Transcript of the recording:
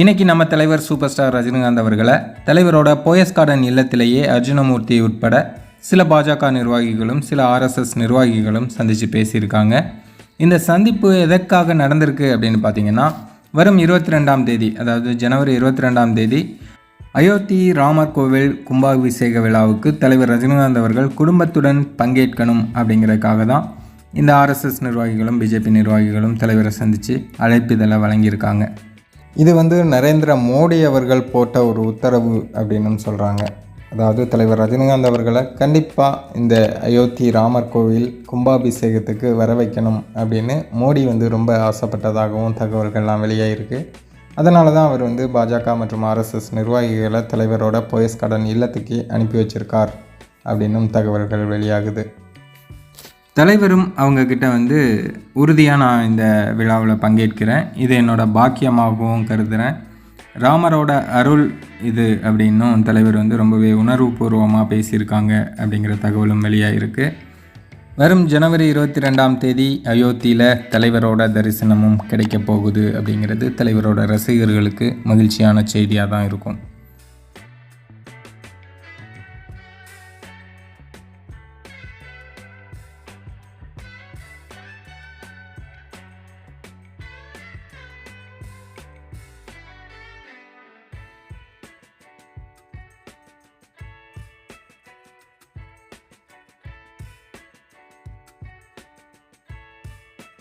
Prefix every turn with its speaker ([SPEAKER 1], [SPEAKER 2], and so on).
[SPEAKER 1] இன்னைக்கு நம்ம தலைவர் சூப்பர் ஸ்டார் ரஜினிகாந்த் அவர்களை தலைவரோட போயஸ் கார்டன் இல்லத்திலேயே அர்ஜுனமூர்த்தி உட்பட சில பாஜக நிர்வாகிகளும் சில ஆர்எஸ்எஸ் நிர்வாகிகளும் சந்தித்து பேசியிருக்காங்க. இந்த சந்திப்பு எதற்காக நடந்திருக்கு அப்படின்னு பார்த்தீங்கன்னா வரும் இருபத்தி ரெண்டாம் தேதி அதாவது ஜனவரி இருபத்தி ரெண்டாம் தேதி அயோத்தி ராமர் கோவில் கும்பாபிஷேக விழாவுக்கு தலைவர் ரஜினிகாந்த் அவர்கள் குடும்பத்துடன் பங்கேற்கணும் அப்படிங்கிறதுக்காக தான் இந்த ஆர்எஸ்எஸ் நிர்வாகிகளும் பிஜேபி நிர்வாகிகளும் தலைவரை சந்தித்து அழைப்பிதழை வழங்கியிருக்காங்க. இது வந்து நரேந்திர மோடி அவர்கள் போட்ட ஒரு உத்தரவு அப்படின்னு சொல்கிறாங்க அதாவது தலைவர் ரஜினிகாந்த் அவர்களை கண்டிப்பாக இந்த அயோத்தி ராமர் கோவில் கும்பாபிஷேகத்துக்கு வர வைக்கணும் அப்படின்னு மோடி வந்து ரொம்ப ஆசைப்பட்டதாகவும் தகவல்கள்லாம் வெளியாகிருக்கு அதனால தான் அவர் வந்து பாஜக மற்றும் ஆர்எஸ்எஸ் நிர்வாகிகளை தலைவரோட போயஸ் கடன் இல்லத்துக்கு அனுப்பி வச்சிருக்கார் அப்படின்னும் தகவல்கள் வெளியாகுது. தலைவரும் அவங்கக்கிட்ட வந்து உறுதியாக நான் இந்த விழாவில் பங்கேற்கிறேன். இது என்னோடய பாக்கியமாகவும் கருதுகிறேன் ராமரோட அருள் இது அப்படின்னும் தலைவர் வந்து ரொம்பவே உணர்வுபூர்வமாக பேசியிருக்காங்க அப்படிங்கிற தகவலும் வெளியாக இருக்குது வரும் ஜனவரி இருபத்தி ரெண்டாம் தேதி அயோத்தியில் தலைவரோட தரிசனமும் கிடைக்க போகுது அப்படிங்கிறது தலைவரோட ரசிகர்களுக்கு மகிழ்ச்சியான செய்தியாக தான் இருக்கும்.